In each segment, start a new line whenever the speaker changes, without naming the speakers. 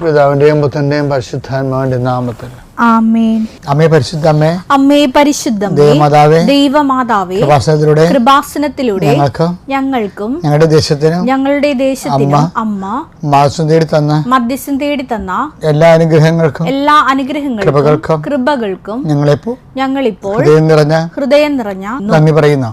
പിതാവിന്റെയും പുത്രന്റെയും പരിശുദ്ധാത്മാവിന്റെ നാമത്തിൽ. അമ്മേ പരിശുദ്ധമ്മേ
അമ്മേ പരിശുദ്ധം
ദൈവമാതാവേ
ദൈവമാതാവേ
കൃപാസനത്തിലൂടെ
കൃപാസനത്തിലൂടെ
ഞങ്ങൾക്കും
ഞങ്ങൾക്കും
ഞങ്ങളുടെ ദേശത്തിനും
ഞങ്ങളുടെ ദേശത്തിനും അമ്മ
മാസം തേടി തന്ന
മധ്യസ്ഥം തേടി തന്ന
എല്ലാ അനുഗ്രഹങ്ങൾക്കും
എല്ലാ അനുഗ്രഹങ്ങൾക്കും
കൃപകൾക്കും
കൃപകൾക്കും
ഞങ്ങളിപ്പോ
ഞങ്ങളിപ്പോൾ
ഹൃദയം നിറഞ്ഞ
ഹൃദയം നിറഞ്ഞ
നന്ദി പറയുന്നു.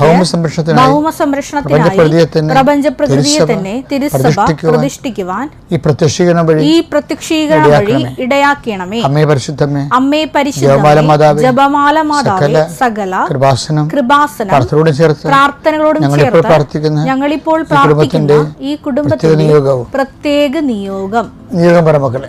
ഭൗമ സംരക്ഷണത്തിനായി പ്രപഞ്ചപ്രകൃതിയെ തന്നെ
പ്രപഞ്ച
തിരുസഭ പ്രതിഷ്ഠിക്കുവാൻ
പ്രതിഷ്ഠിക്കുവാൻ
ഈ പ്രത്യക്ഷീകരണം വഴി
ഈ പ്രത്യക്ഷീകരണം വഴി ഇടയാക്കണമേ.
അമ്മേ
അമ്മേ
ജപമാല
പരിശുദ്ധമേ ജപമാല മാതാവേ
സകല കൃപാസനം
കൃപാസനം
പ്രാർത്ഥനയോട് ചേർത്ത്
പ്രാർത്ഥനകളോടും
ഞങ്ങളിപ്പോൾ
ചേർത്ത്
പ്രാർത്ഥിക്കുന്ന
ഞങ്ങളിപ്പോൾ പ്രാർത്ഥിക്കുന്ന ഈ കുടുംബത്തിന്റെ പ്രത്യേക നിയോഗം.
നിയോഗം പറ മക്കളെ.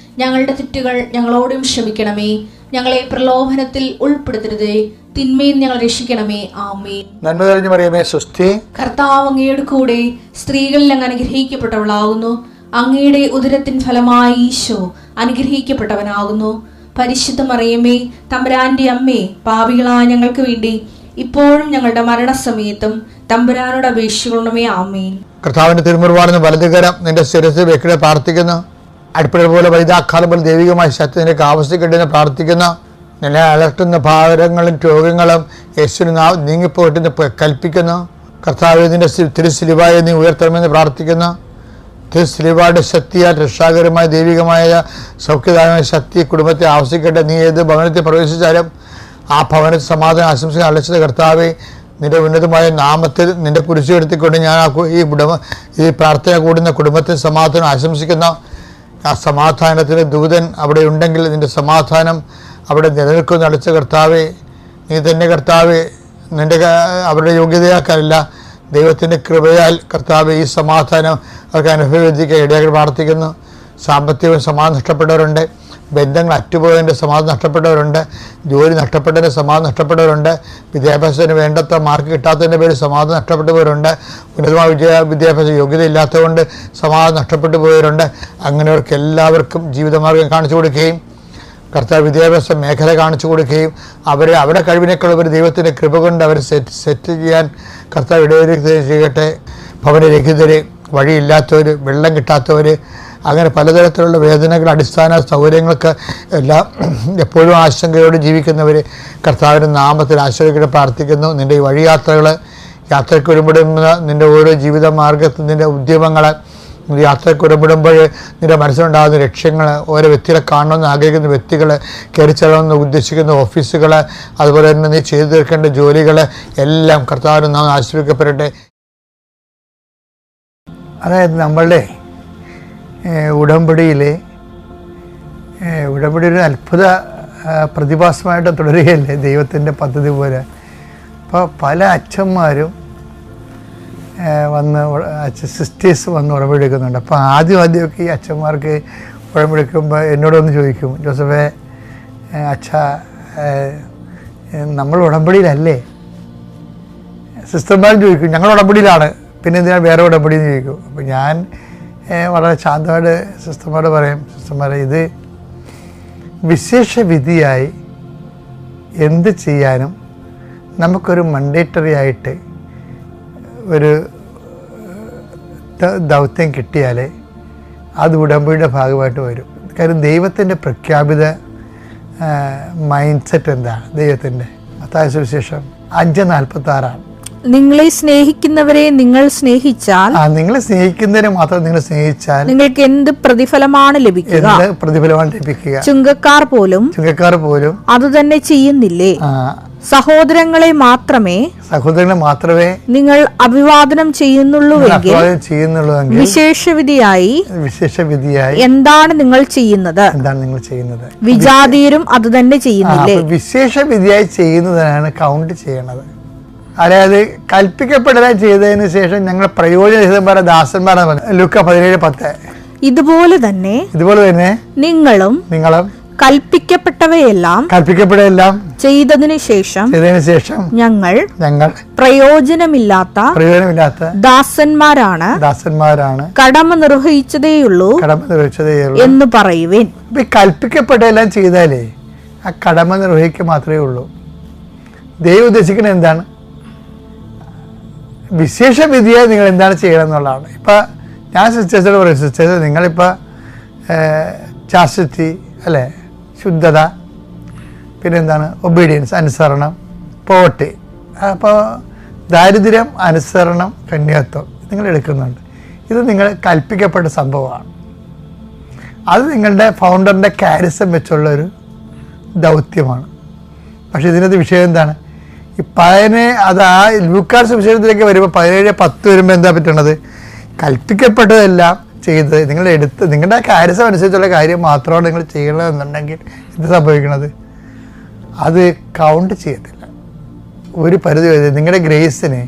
ഞങ്ങളുടെ തെറ്റുകൾ ഞങ്ങളോടും ക്ഷമിക്കണമേ. ഞങ്ങളെ പ്രലോഭനത്തിൽ ഉൾപ്പെടുത്തരുതേ. തിന്മയിൽ ഞങ്ങൾ രക്ഷിക്കണമേ. ആമേൻ.
നന്മ തെളിഞ്ഞു പറയുമേ സ്വസ്തി.
കർത്താവ് അങ്ങയുടെ കൂടെ സ്ത്രീകളിൽ അങ്ങ് അനുഗ്രഹിക്കപ്പെട്ടവളാകുന്നു അങ്ങയുടെ ഉദരത്തിൻ ഫലമായി ഈശോ അനുഗ്രഹിക്കപ്പെട്ടവനാകുന്നു. പരിശുദ്ധ മറിയമ്മേ തമ്പുരാന്റെ അമ്മേ പാപികളായ ഞങ്ങൾക്ക് വേണ്ടി ഇപ്പോഴും ഞങ്ങളുടെ മരണസമയത്തും തമ്പുരാനോട് അപേക്ഷിക്കണമേ. ആമേൻ.
കർത്താവിന്റെ തിരുമുറിവാണെന്ന് വലതുകരം നിന്റെ ശിരസ് വെക്കിടെ പ്രാർത്ഥിക്കുന്നു. അടുപ്പിട പോലെ വൈതാക്കാലം പോലെ ദൈവികമായ ശക്തിനെ നിനക്ക് പ്രാർത്ഥിക്കുന്ന നിന്നെ അലട്ടുന്ന ഭാരങ്ങളും രോഗങ്ങളും യേശുവിന് നാ നീങ്ങിപ്പോയിട്ടെന്ന് പ- കൽപ്പിക്കുന്നു. കർത്താവിന്റെ നിന്റെ നീ ഉയർത്തണമെന്ന് പ്രാർത്ഥിക്കുന്നു. തിരുസിലിവായുടെ ശക്തിയാൽ രക്ഷാകരമായ ദൈവികമായ സൗഖ്യദായകമായ ശക്തി കുടുംബത്തെ ആവശ്യിക്കട്ടെ നീ ഏത് ഭവനത്തിൽ പ്രവേശിച്ചാലും ആ ഭവനത്തിൽ സമാധാനം ആശംസകൾ അലച്ചത് കർത്താവെ നിന്റെ ഉന്നതമായ നാമത്തിൽ നിന്റെ കുരിശു എടുത്തിക്കൊണ്ട് ഞാൻ ആ ഈ ഈ പ്രാർത്ഥന കൂടുന്ന കുടുംബത്തിൽ സമാധാനം ആശംസിക്കുന്നു. ആ സമാധാനത്തിന് ദൂതൻ അവിടെ ഉണ്ടെങ്കിൽ നിന്റെ സമാധാനം അവിടെ നിലനിൽക്കുന്ന അടച്ച കർത്താവെ നീ തന്നെ കർത്താവെ നിന്റെ അവരുടെ യോഗ്യതയാക്കാനല്ല ദൈവത്തിന്റെ കൃപയാൽ കർത്താവ് ഈ സമാധാനം അവർക്ക് അനുഭവിക്കാൻ ഇടയാക്കി പ്രാർത്ഥിക്കുന്നു. സാമ്പത്തികവും സമാധാനം നഷ്ടപ്പെട്ടവരുണ്ട്. ബന്ധങ്ങൾ അറ്റുപോയതിന്റെ സമാധാനം നഷ്ടപ്പെട്ടവരുണ്ട് ജോലി നഷ്ടപ്പെട്ടതിന്റെ സമാധാനം നഷ്ടപ്പെട്ടവരുണ്ട് വിദ്യാഭ്യാസത്തിന് വേണ്ടത്ര മാർക്ക് കിട്ടാത്തതിന്റെ പേരിൽ സമാധാനം നഷ്ടപ്പെട്ടവരുണ്ട് ഉന്നതമായ വിദ്യാ വിദ്യാഭ്യാസ യോഗ്യത ഇല്ലാത്തതുകൊണ്ട് സമാധാനം നഷ്ടപ്പെട്ടു പോയവരുണ്ട് അങ്ങനെയവർക്ക് എല്ലാവർക്കും ജീവിതമാർഗം കാണിച്ചു കൊടുക്കുകയും കർത്താവ് വിദ്യാഭ്യാസ മേഖല കാണിച്ചു കൊടുക്കുകയും അവരെ അവരുടെ കഴിവിനേക്കാൾ ഒരു ദൈവത്തിന്റെ കൃപ കൊണ്ട് അവരെ സെറ്റ് സെറ്റ് ചെയ്യാൻ കർത്താവ് ഇടവരുത്തുകയും ചെയ്യട്ടെ. ഭവനരഹിതർ വഴിയില്ലാത്തവർ വെള്ളം കിട്ടാത്തവർ അങ്ങനെ പലതരത്തിലുള്ള വേദനകൾ അടിസ്ഥാന സൗകര്യങ്ങൾക്ക് എല്ലാം എപ്പോഴും ആശങ്കയോട് ജീവിക്കുന്നവർ കർത്താവിന്റെ നാമത്തിൽ ആശ്രയിക്കട്ട് പ്രാർത്ഥിക്കുന്നു. നിന്റെ ഈ വഴിയാത്രകൾ യാത്രയ്ക്ക് ഒരുപെടുന്ന നിന്റെ ഓരോ ജീവിത മാർഗത്തിൽ നിന്റെ ഉദ്യമങ്ങൾ യാത്രയ്ക്ക് ഒരുപെടുമ്പോൾ നിന്റെ മനസ്സിലുണ്ടാകുന്ന ലക്ഷ്യങ്ങൾ ഓരോ വ്യക്തികളെ കാണണമെന്ന് ആഗ്രഹിക്കുന്ന വ്യക്തികൾ കയറി ചെല്ലണമെന്ന് ഉദ്ദേശിക്കുന്ന ഓഫീസുകൾ അതുപോലെ തന്നെ നീ ചെയ്തു തീർക്കേണ്ട ജോലികൾ എല്ലാം കർത്താവിനും നാം ആശ്രയിക്കപ്പെടട്ടെ. അതായത് നമ്മളുടെ ഉടമ്പടിയിൽ ഉടമ്പടി ഒരു അത്ഭുത പ്രതിഭാസമായിട്ട് തുടരുകയല്ലേ ദൈവത്തിന്റെ പദ്ധതി പോലെ. അപ്പോൾ പല അച്ഛന്മാരും വന്ന് സിസ്റ്റേഴ്സ് വന്ന് ഉടമ്പെടുക്കുന്നുണ്ട് അപ്പോൾ ആദ്യം ആദ്യമൊക്കെ ഈ അച്ഛന്മാർക്ക് ഉടമ്പെടുക്കുമ്പോൾ എന്നോടൊന്ന് ചോദിക്കും ജോസഫെ അച്ഛ നമ്മൾ ഉടമ്പടിയിലല്ലേ? സിസ്റ്റർമാരും ചോദിക്കും ഞങ്ങൾ ഉടമ്പടിയിലാണ്. പിന്നെ എന്തിനാണ് വേറെ ഉടമ്പടി എന്ന് ചോദിക്കും. അപ്പോൾ ഞാൻ വളരെ ശാന്തമായിട്ട് സിസ്റ്റർമാരോട് പറയും സിസ്റ്റർമാരെ ഇത് വിശേഷ വിധിയായി എന്ത് ചെയ്യാനും നമുക്കൊരു മണ്ടേറ്ററി ആയിട്ട് ഒരു ദൗത്യം കിട്ടിയാൽ അത് ഉടമ്പടിയുടെ ഭാഗമായിട്ട് വരും. കാര്യം ദൈവത്തിന്റെ പ്രഖ്യാപിത മൈൻഡ് സെറ്റ് എന്താണ്? ദൈവത്തിന്റെ. അത്തായ സുവിശേഷം അഞ്ച് നാൽപ്പത്തി ആറാണ്
നിങ്ങളെ സ്നേഹിക്കുന്നവരെ നിങ്ങൾ സ്നേഹിച്ചാൽ
നിങ്ങളെ സ്നേഹിക്കുന്നതിനെ മാത്രം നിങ്ങൾ സ്നേഹിച്ചാൽ
നിങ്ങൾക്ക് എന്ത് പ്രതിഫലമാണ് ലഭിക്കുക?
പ്രതിഫലമാണ് ലഭിക്കുക?
ചുങ്കക്കാർ പോലും
ചുങ്കക്കാർ പോലും
അത് തന്നെ
ചെയ്യുന്നില്ലേ?
സഹോദരങ്ങളെ മാത്രമേ
സഹോദരങ്ങളെ മാത്രമേ
നിങ്ങൾ അഭിവാദനം ചെയ്യുന്നുള്ളൂവെങ്കിൽ
ചെയ്യുന്നുള്ളൂവെങ്കിൽ
വിശേഷവിധിയായി
വിശേഷ വിധിയായി
എന്താണ് നിങ്ങൾ ചെയ്യുന്നത്?
എന്താണ് നിങ്ങൾ ചെയ്യുന്നത്?
വിജാതീയരും അത്
തന്നെ
ചെയ്യുന്നില്ലേ?
വിശേഷവിധിയായി വിശേഷ വിധിയായി ചെയ്യുന്നതിനാണ് കൗണ്ട് ചെയ്യണത്. അതായത് കൽപ്പിക്കപ്പെടുകയും ചെയ്തതിന് ശേഷം ഞങ്ങൾ പ്രയോജനഹിതന്മാരെ ദാസന്മാരെ ലുക്ക പതിനേഴ് പത്ത്.
ഇതുപോലെ തന്നെ
ഇതുപോലെ തന്നെ
നിങ്ങളും
നിങ്ങളും
കൽപ്പിക്കപ്പെട്ടവയെല്ലാം
കൽപ്പിക്കപ്പെടുകയെല്ലാം
ചെയ്തതിനു ശേഷം
ചെയ്തതിനു ശേഷം
ഞങ്ങൾ
ഞങ്ങൾ
പ്രയോജനമില്ലാത്ത
പ്രയോജനമില്ലാത്ത
ദാസന്മാരാണ്
ദാസന്മാരാണ്
കടമ നിർവഹിച്ചതേയുള്ളൂ
കടമ നിർവഹിച്ചതേയുള്ളൂ
എന്ന് പറയുവൻ.
ഇപ്പം കൽപ്പിക്കപ്പെട്ടതെല്ലാം ചെയ്താലേ ആ കടമ നിർവഹിക്കുക മാത്രമേ ഉള്ളൂ. ദൈവം ഉദ്ദേശിക്കുന്നത് എന്താണ്? വിശേഷ വിധിയായി നിങ്ങൾ എന്താണ് ചെയ്യണം എന്നുള്ളതാണ് ഇപ്പം ഞാൻ സിസ്റ്റേഴ്സോട് പറയും സിസ്റ്റേഴ്സ് നിങ്ങളിപ്പോൾ ചാസ്റ്റി അല്ലേ ശുദ്ധത പിന്നെന്താണ് ഒബീഡിയൻസ് അനുസരണം പോട്ടി. അപ്പോൾ ദാരിദ്ര്യം അനുസരണം കന്യാത്വം നിങ്ങൾ എടുക്കുന്നുണ്ട്. ഇത് നിങ്ങൾ കൽപ്പിക്കപ്പെട്ട സംഭവമാണ്. അത് നിങ്ങളുടെ ഫൗണ്ടറിന്റെ കാരിസം വെച്ചുള്ള ഒരു ദൗത്യമാണ്. പക്ഷേ ഇതിനകത്ത് വിഷയം എന്താണ്? ഈ പതിനെ അത് ആ ലൂക്കാർ വിഷയത്തിലേക്ക് വരുമ്പോൾ പതിനേഴ് പത്ത് വരുമ്പോൾ എന്താ പറ്റണത്? കൽപ്പിക്കപ്പെട്ടതെല്ലാം ചെയ്ത് നിങ്ങൾ എടുത്ത് നിങ്ങളുടെ കാര്യസം അനുസരിച്ചുള്ള കാര്യം മാത്രമാണ് നിങ്ങൾ ചെയ്യണമെന്നുണ്ടെങ്കിൽ എന്ത് സംഭവിക്കണത്? അത് കൗണ്ട് ചെയ്യത്തില്ല. ഒരു പരിധി വരെ നിങ്ങളുടെ ഗ്രേസിന്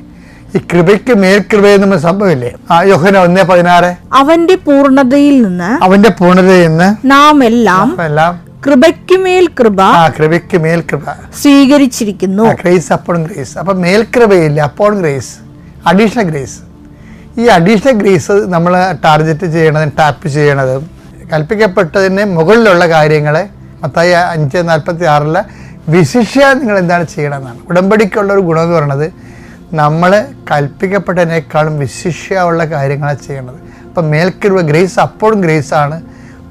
ഈ കൃപയ്ക്ക് മേൽ കൃപയെന്ന് നമ്മൾ സംഭവമില്ലേ ആ യോഹന ഒന്നേ പതിനാറ്.
അവന്റെ പൂർണതയിൽ നിന്ന്
അവന്റെ പൂർണതയിൽ നിന്ന്
നാം എല്ലാം
എല്ലാം
കൃപയ്ക്കുമേൽ കൃപ
ആ കൃപയ്ക്ക് മേൽ കൃപ.
സ്വീകരിച്ചിരിക്കുന്നു.
ഗ്രേസ് അപ്പോഴും ഗ്രേസ് അപ്പം മേൽക്കൃപയില്ല അപ്പോഴും ഗ്രേസ് അഡീഷണൽ ഗ്രേസ് ഈ അഡീഷണൽ ഗ്രേസ് നമ്മൾ ടാർഗറ്റ് ചെയ്യണതും ടാപ്പ് ചെയ്യണതും കൽപ്പിക്കപ്പെട്ടതിന് മുകളിലുള്ള കാര്യങ്ങളെ മത്തായി അഞ്ച് നാൽപ്പത്തി ആറിലെ വിശിഷ്യ നിങ്ങൾ എന്താണ് ചെയ്യണമെന്നാണ് ഉടമ്പടിക്കുള്ള ഒരു ഗുണം എന്ന് പറയുന്നത് നമ്മൾ കൽപ്പിക്കപ്പെട്ടതിനേക്കാളും വിശിഷ്യ ഉള്ള കാര്യങ്ങളാണ് ചെയ്യണത്. അപ്പം മേൽക്കൃപ ഗ്രേസ് അപ്പോഴും ഗ്രേസ് ആണ്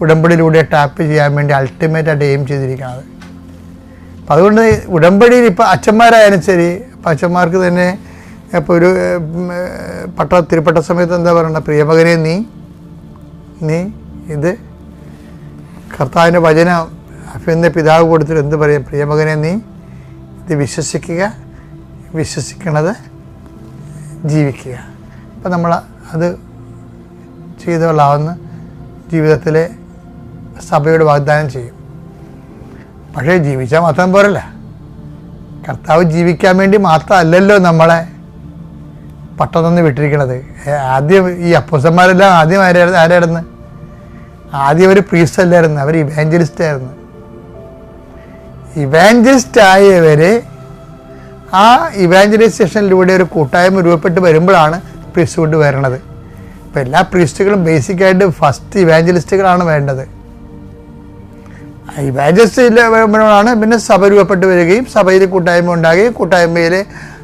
ഉടമ്പടിയിലൂടെ ടാപ്പ് ചെയ്യാൻ വേണ്ടി അൾട്ടിമേറ്റ് ആയിട്ട് എയിം ചെയ്തിരിക്കുന്നത്. അപ്പം അതുകൊണ്ട് ഉടമ്പടിയിൽ ഇപ്പോൾ അച്ഛന്മാരായാലും ശരി ഇപ്പം അച്ഛന്മാർക്ക് തന്നെ ഇപ്പോൾ ഒരു പട്ട തിരുപ്പട്ട സമയത്ത് എന്താ പറയണ്ട പ്രിയമകനെ നീ നീ ഇത് കർത്താവിന്റെ വചന അഭിനന്ദ പിതാവ് കൊടുത്തിട്ട് എന്ത് പറയും? പ്രിയമകനെ നീ ഇത് വിശ്വസിക്കുക വിശ്വസിക്കണത് ജീവിക്കുക. അപ്പം നമ്മൾ അത് ചെയ്തുകൊള്ളാവുന്ന ജീവിതത്തിലെ സഭയോട് വാഗ്ദാനം ചെയ്യും. പക്ഷേ ജീവിച്ചാൽ മാത്രം പോരല്ല. കർത്താവ് ജീവിക്കാൻ വേണ്ടി മാത്രമല്ലല്ലോ നമ്മളെ പട്ടം നിന്ന് വിട്ടിരിക്കണത് ആദ്യം ഈ അപ്പൂസന്മാരെല്ലാം ആദ്യം ആരായിരുന്നു ആരായിരുന്നു? ആദ്യം അവർ പ്രീസ്റ്റ് അല്ലായിരുന്നു. അവർ ഇവാഞ്ചലിസ്റ്റ് ആയിരുന്നു. ഇവാഞ്ചലിസ്റ്റ് ആയവരെ ആ ഇവാഞ്ചലൈസേഷനിലൂടെ ഒരു കൂട്ടായ്മ രൂപപ്പെട്ട് വരുമ്പോഴാണ് പ്രീസ്റ്റ്ഹുഡ് വരണത്. ഇപ്പം എല്ലാ പ്രീസ്റ്റുകളും ബേസിക്കായിട്ട് ഫസ്റ്റ് ഇവാഞ്ചലിസ്റ്റുകളാണ് വേണ്ടത്. ഇവാഞ്ചലിസ്റ്റ് വരുമ്പോഴാണ് പിന്നെ സഭ രൂപപ്പെട്ട് വരികയും സഭയിൽ കൂട്ടായ്മ ഉണ്ടാകുകയും കൂട്ടായ്മയിൽ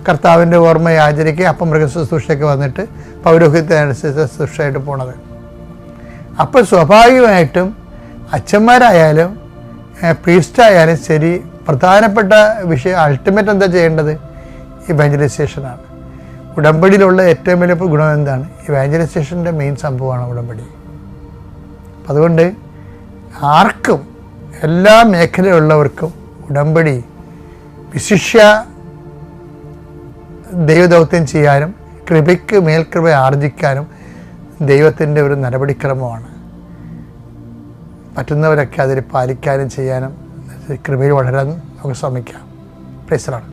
കർത്താവിന്റെ ഓർമ്മയെ ആചരിക്കുകയും അപ്പം മൃഗശുശ്രൂഷയ്ക്ക് വന്നിട്ട് പൗരോഹിത്യനുസരിച്ച് ശുശ്രൂഷയായിട്ട് പോണത്. അപ്പോൾ സ്വാഭാവികമായിട്ടും അച്ഛന്മാരായാലും പ്രീസ്റ്റായാലും ശരി പ്രധാനപ്പെട്ട വിഷയം അൾട്ടിമേറ്റ് എന്താ ചെയ്യേണ്ടത്? ഇവാഞ്ചലൈസേഷനാണ് ഉടമ്പടിയിലുള്ള ഏറ്റവും വലിയ ഗുണം എന്താണ്? ഇവാഞ്ചലൈസേഷന്റെ മെയിൻ സംഭവമാണ് ഉടമ്പടി. അതുകൊണ്ട് ആർക്കും എല്ലാ മേഖലയിലുള്ളവർക്കും ഉടമ്പടി വിശിഷ്യ ദൈവദൗത്യം ചെയ്യാനും കൃപയ്ക്ക് മേൽകൃപ ആർജിക്കാനും ദൈവത്തിന്റെ ഒരു നടപടിക്രമമാണ്. പറ്റുന്നവരൊക്കെ അതിൽ പാലിക്കാനും ചെയ്യാനും കൃപയിൽ വളരാൻ നമുക്ക് ശ്രമിക്കാം. പ്രൈസലാണ്